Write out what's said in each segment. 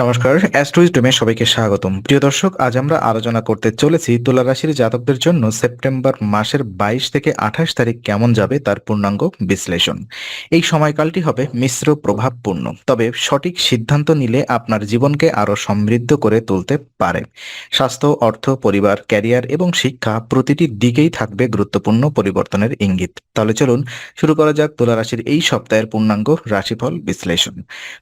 নমস্কার অ্যাস্ট্রোইজডমে সবাইকে স্বাগতম। প্রিয় দর্শক, আজ আমরা আলোচনা করতে চলেছি তুলা রাশির জাতকদের জন্য সেপ্টেম্বর মাসের বাইশ থেকে আঠাশ তারিখ কেমন যাবে তার পূর্ণাঙ্গ বিশ্লেষণ। এই সময়কালটি হবে মিশ্র প্রভাবপূর্ণ, তবে সঠিক সিদ্ধান্ত নিলে আপনার জীবনকে আরও সমৃদ্ধ করে তুলতে পারে। স্বাস্থ্য, অর্থ, পরিবার, ক্যারিয়ার এবং শিক্ষা প্রতিটি দিকেই থাকবে গুরুত্বপূর্ণ পরিবর্তনের ইঙ্গিত। তাহলে চলুন শুরু করা যাক তুলা রাশির এই সপ্তাহের পূর্ণাঙ্গ রাশিফল বিশ্লেষণ।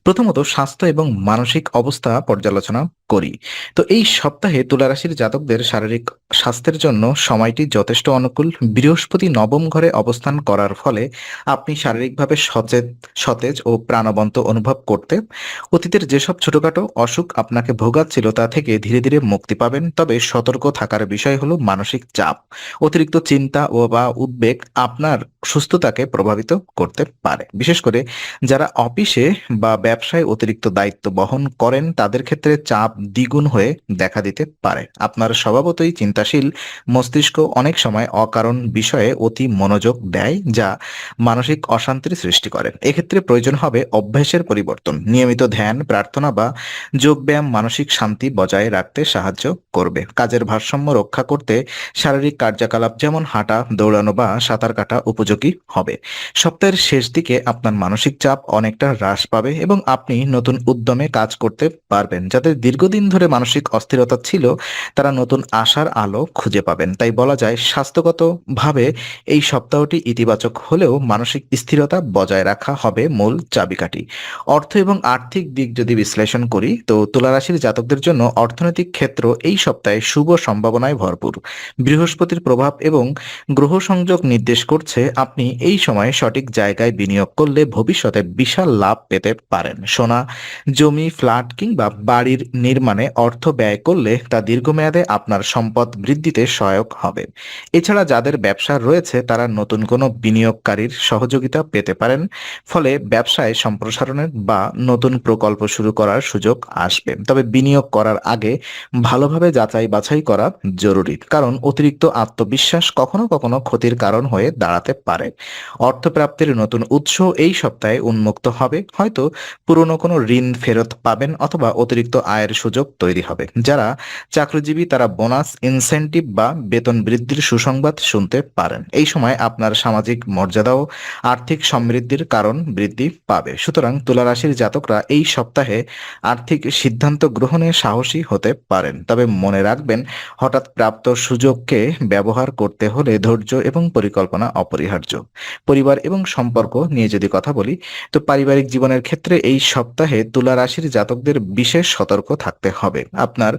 প্রথমত স্বাস্থ্য এবং মানসিক অবস্থা পর্যালোচনা করি। তো এই সপ্তাহে তুলা রাশির জাতকদের শারীরিক স্বাস্থ্যের জন্য সময়টি যথেষ্ট অনুকূল। বৃহস্পতি নবম ঘরে অবস্থান করার ফলে আপনি শারীরিকভাবে সচেত, সতেজ ও প্রাণবন্ত অনুভব করতে, অতীতের যেসব ছোটখাটো অসুখ আপনাকে ভোগাচ্ছিল তা থেকে ধীরে ধীরে মুক্তি পাবেন। তবে সতর্ক থাকার বিষয় হলো মানসিক চাপ। অতিরিক্ত চিন্তা ও বা উদ্বেগ আপনার সুস্থতাকে প্রভাবিত করতে পারে। বিশেষ করে যারা অফিসে বা ব্যবসায় অতিরিক্ত দায়িত্ব বহন করেন, তাদের ক্ষেত্রে চাপ দ্বিগুণ হয়ে দেখা দিতে পারে। আপনার স্বভাবতই চিন্তাশীল, মস্তিষ্ক অনেক সময় অকারণ বিষয়ে অতি মনোযোগ দেয়, যা মানসিক অশান্তির সৃষ্টি করে। এক্ষেত্রে প্রয়োজন হবে অভ্যাসের পরিবর্তন। নিয়মিত ধ্যান, প্রার্থনা বা যোগব্যায়াম মানসিক শান্তি বজায় রাখতে সাহায্য করবে। কাজের ভারসাম্য রক্ষা করতে শারীরিক কার্যকলাপ যেমন হাঁটা, দৌড়ানো বা সাঁতার কাটা উপযোগী হবে। সপ্তাহের শেষ দিকে আপনার মানসিক চাপ অনেকটা হ্রাস পাবে এবং আপনি নতুন উদ্যমে কাজ করতে পারবেন যাদের দীর্ঘদিন ধরে মানসিক অস্থিরতা ছিল, তারা নতুন আশার আলো খুঁজে পাবেন। তাই বলা যায়, স্বাস্থ্যগতভাবে এই সপ্তাহটি ইতিবাচক হলেও মানসিক স্থিরতা বজায় রাখা হবে মূল চাবিকাঠি। অর্থ এবং আর্থিক দিক যদি বিশ্লেষণ করি, তো তুলারাশির জাতকদের জন্য অর্থনৈতিক ক্ষেত্র এই সপ্তাহে শুভ সম্ভাবনায় ভরপুর। বৃহস্পতির প্রভাব এবং গ্রহ সংযোগ নির্দেশ করছে, আপনি এই সময়ে সঠিক জায়গায় বিনিয়োগ করলে ভবিষ্যতে বিশাল লাভ পেতে পারেন। সোনা, জমি, ফ্ল্যাট কিংবা বাড়ির নির্মাণে অর্থ ব্যয় করলে তা দীর্ঘমেয়াদে আপনার সম্পদ বৃদ্ধিতে সহায়ক হবে। এছাড়া যাদের ব্যবসা রয়েছে, তারা নতুন কোনো বিনিয়োগকারীর সহযোগিতা পেতে পারেন, ফলে ব্যবসায় সম্প্রসারণের বা নতুন প্রকল্প শুরু করার সুযোগ আসবে। তবে বিনিয়োগ করার আগে ভালোভাবে যাচাই বাছাই করা জরুরি, কারণ অতিরিক্ত আত্মবিশ্বাস কখনো কখনো ক্ষতির কারণ হয়ে দাঁড়াতে পারে। অর্থপ্রাপ্তির নতুন উৎস এই সপ্তাহে উন্মুক্ত হবে। হয়তো পুরনো কোনো ঋণ ফেরত পাবেন অথবা অতিরিক্ত আয়ের সুযোগ তৈরি হবে। যারা চাকরিজীবী, তারা বোনাস ইনসেন্টিভ বা বেতন বৃদ্ধির সুসংবাদ শুনতে পারেন। এই সময় আপনার সামাজিক মর্যাদাও আর্থিক সমৃদ্ধির কারণ বৃদ্ধি পাবে। সুতরাং তুলা রাশির জাতকরা এই সপ্তাহে আর্থিক সিদ্ধান্ত গ্রহণে সাহসী হতে পারেন। তবে মনে রাখবেন, হঠাৎ প্রাপ্ত সুযোগকে ব্যবহার করতে হলে ধৈর্য এবং পরিকল্পনা অপরিহার্য। পরিবার এবং সম্পর্ক নিয়ে যদি কথা বলি, তো পারিবারিক জীবনের ক্ষেত্রে এই সপ্তাহে তুলা রাশির জাতকদের বিশেষ সতর্ক থাকতে হবে। আপনার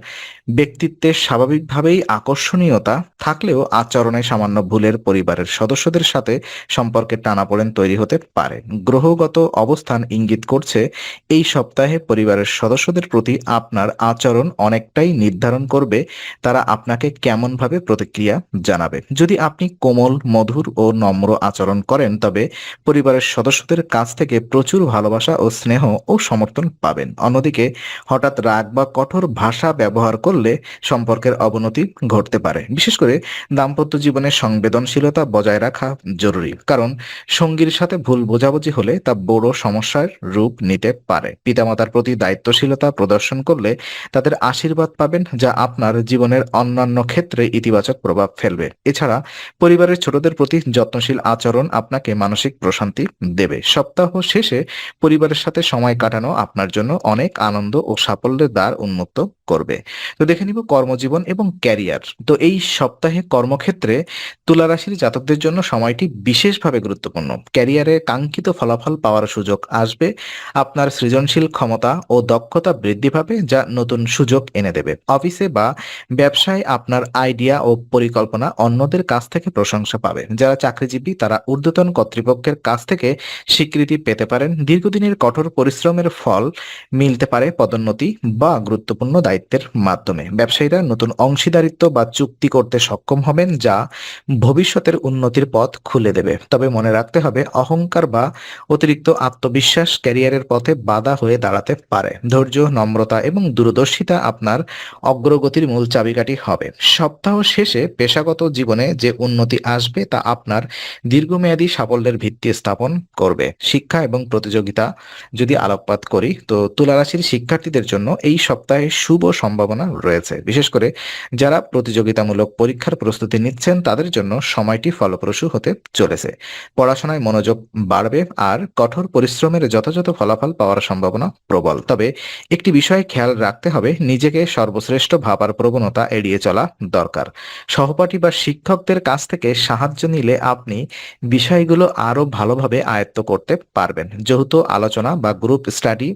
ব্যক্তিত্বের স্বাভাবিকভাবেই আকর্ষণীয়তা থাকলেও আচরণে সামান্য ভুলের পরিবারের সদস্যদের সাথে সম্পর্কে টানাপোড়েন তৈরি হতে পারে। গ্রহগত অবস্থান ইঙ্গিত করছে, এই সপ্তাহে পরিবারের সদস্যদের প্রতি আপনার আচরণ অনেকটাই নির্ধারণ করবে, তারা আপনাকে কেমনভাবে প্রতিক্রিয়া জানাবে। যদি আপনি কোমল, মধুর ও নম্র আচরণ করেন, তবে পরিবারের সদস্যদের কাছ থেকে প্রচুর ভালোবাসা ও স্নেহ ও সমর্থন পাবেন। অন্যদিকে, হঠাৎ রাগ কঠোর ভাষা ব্যবহার করলে সম্পর্কের অবনতি ঘটতে পারে। বিশেষ করে দাম্পত্য জীবনে সংবেদনশীলতা বজায় রাখা জরুরি। কারণ সঙ্গীর সাথে ভুল বোঝাবুঝি হলে তা বড় সমস্যার রূপ নিতে পারে। পিতামাতার প্রতি দায়িত্বশীলতা প্রদর্শন করলে তাদের আশীর্বাদ পাবেন, যা আপনার জীবনের অন্যান্য ক্ষেত্রে ইতিবাচক প্রভাব ফেলবে। এছাড়া পরিবারের ছোটদের প্রতি যত্নশীল আচরণ আপনাকে মানসিক প্রশান্তি দেবে। সপ্তাহ শেষে পরিবারের সাথে সময় কাটানো আপনার জন্য অনেক আনন্দ ও সাফল্যের দ্বার উন্মুক্ত করবে। তো দেখে নিব কর্মজীবন এবং ক্যারিয়ার। তো এই সপ্তাহে কর্মক্ষেত্রে তুলা রাশির জাতকদের জন্য সময়টি বিশেষভাবে গুরুত্বপূর্ণ। ক্যারিয়ারে কাঙ্ক্ষিত ফলাফল পাওয়ার সুযোগ আসবে, আপনার সৃজনশীল ক্ষমতা ও দক্ষতা বৃদ্ধি পাবে, যা নতুন সুযোগ এনে দেবে। অফিসে বা ব্যবসায় আপনার আইডিয়া ও পরিকল্পনা অন্যদের কাছ থেকে প্রশংসা পাবে। যারা চাকরিজীবী, তারা ঊর্ধ্বতন কর্তৃপক্ষের কাছ থেকে স্বীকৃতি পেতে পারেন। দীর্ঘদিনের কঠোর পরিশ্রমের ফল মিলতে পারে পদোন্নতি বা গুরুত্বপূর্ণ দায়িত্বের মাধ্যমে। ব্যবসায়ীরা নতুন অংশীদারিত্ব বা চুক্তি করতে সক্ষম হবেন যা ভবিষ্যতের উন্নতির পথ খুলে দেবে। তবে মনে রাখতে হবে, অহংকার বা অতিরিক্ত আত্মবিশ্বাস ক্যারিয়ারের পথে বাধা হয়ে দাঁড়াতে পারে। ধৈর্য, নম্রতা এবং দূরদর্শিতা আপনার অগ্রগতির মূল চাবিকাঠি হবে। সপ্তাহ শেষে পেশাগত জীবনে যে উন্নতি আসবে তা আপনার দীর্ঘমেয়াদী সাফল্যের ভিত্তি স্থাপন করবে। শিক্ষা এবং প্রতিযোগিতা যদি আলোকপাত করি, তো তুলারাশির শিক্ষার্থীদের জন্য এই সপ্তাহে শুভ সম্ভাবনা রয়েছে। বিশেষ করে যারা প্রতিযোগিতামূলক পরীক্ষার প্রস্তুতি নিচ্ছেন, তাদের জন্য সময়টি ফলপ্রসূ হতে চলেছে। পড়াশোনায় মনোযোগ বাড়বে আর কঠোর পরিশ্রমের যথাযথ ফলাফল পাওয়ার সম্ভাবনা প্রবল। তবে একটি বিষয়ে খেয়াল রাখতে হবে, নিজেকে সর্বশ্রেষ্ঠ ভাবার প্রবণতা এড়িয়ে চলা দরকার। সহপাঠী বা শিক্ষকদের কাছ থেকে সাহায্য নিলে আপনি বিষয়গুলো আরও ভালোভাবে আয়ত্ত করতে পারবেন। যেহেতু আলোচনা বা গ্রুপ স্টাডি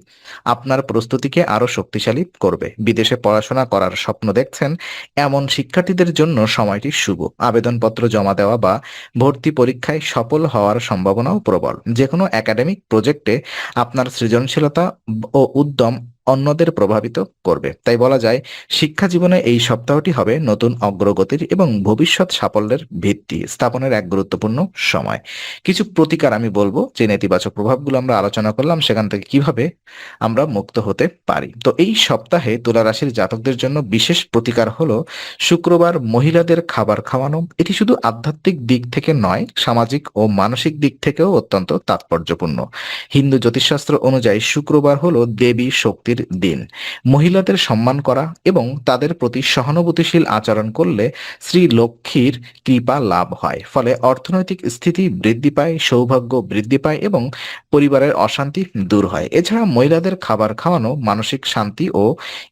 আপনার প্রস্তুতিকে আরও শক্তিশালী করবে। বিদেশে পড়াশোনা করার স্বপ্ন দেখছেন এমন শিক্ষার্থীদের জন্য সময়টি শুভ। আবেদনপত্র জমা দেওয়া বা ভর্তি পরীক্ষায় সফল হওয়ার সম্ভাবনাও প্রবল। যে কোনো একাডেমিক প্রজেক্টে আপনার সৃজনশীলতা ও উদ্যম অন্যদের প্রভাবিত করবে। তাই বলা যায়, শিক্ষা জীবনে এই সপ্তাহটি হবে নতুন অগ্রগতির এবং ভবিষ্যৎ সাফল্যের ভিত্তি স্থাপনের এক গুরুত্বপূর্ণ সময়। কিছু প্রতিকার আমি বলব যে নেতিবাচক প্রভাবগুলো আমরা আলোচনা করলাম, সেখান থেকে কীভাবে আমরা মুক্ত হতে পারি। তো এই সপ্তাহে তুলা রাশির জাতকদের জন্য বিশেষ প্রতিকার হলো শুক্রবার মহিলাদের খাবার খাওয়ানো। এটি শুধু আধ্যাত্মিক দিক থেকে নয়, সামাজিক ও মানসিক দিক থেকেও অত্যন্ত তাৎপর্যপূর্ণ। হিন্দু জ্যোতিষশাস্ত্র অনুযায়ী শুক্রবার হলো দেবী শক্তির দিন। মহিলাদের সম্মান করা এবং তাদের প্রতি সহানুভূতিশীল আচরণ করলে শ্রী লক্ষ্মীর কৃপা লাভ হয়। ফলে অর্থনৈতিক স্থিতি বৃদ্ধি পায়, সৌভাগ্য বৃদ্ধি পায় এবং পরিবারের অশান্তি দূর হয়। এছাড়া মহিলাদের খাবার খাওয়ানো মানসিক শান্তি ও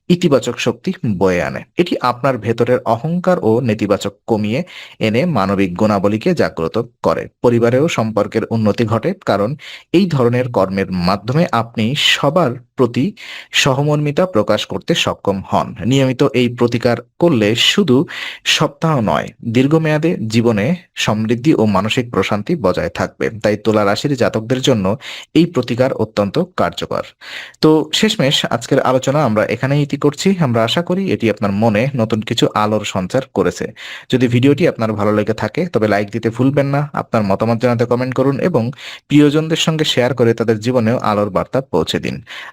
ইতিবাচক শক্তি বয়ে আনে। এটি আপনার ভেতরের অহংকার ও নেতিবাচক কমিয়ে এনে মানবিক গুণাবলীকে জাগ্রত করে। পরিবারেও সম্পর্কের উন্নতি ঘটে, কারণ এই ধরনের কর্মের মাধ্যমে আপনি সবার প্রতি সহমর্মিতা প্রকাশ করতে সক্ষম হন। নিয়মিত এই প্রতিকার করলে শুধু সপ্তাহ নয়, দীর্ঘমেয়াদে জীবনে সমৃদ্ধি ও মানসিক প্রশান্তি বজায় থাকবে। তাই তুলা রাশির জাতকদের জন্য এই প্রতিকার অত্যন্ত কার্যকর। তো শেষমেশ আজকের আলোচনা আমরা এখানেই ইতি করছি। আমরা আশা করি এটি আপনার মনে নতুন কিছু আলোর সঞ্চার করেছে। যদি ভিডিওটি আপনার ভালো লেগে থাকে, তবে লাইক দিতে ভুলবেন না, আপনার মতামত জানাতে কমেন্ট করুন এবং প্রিয়জনদের সঙ্গে শেয়ার করে তাদের জীবনেও আলোর বার্তা পৌঁছে দিন।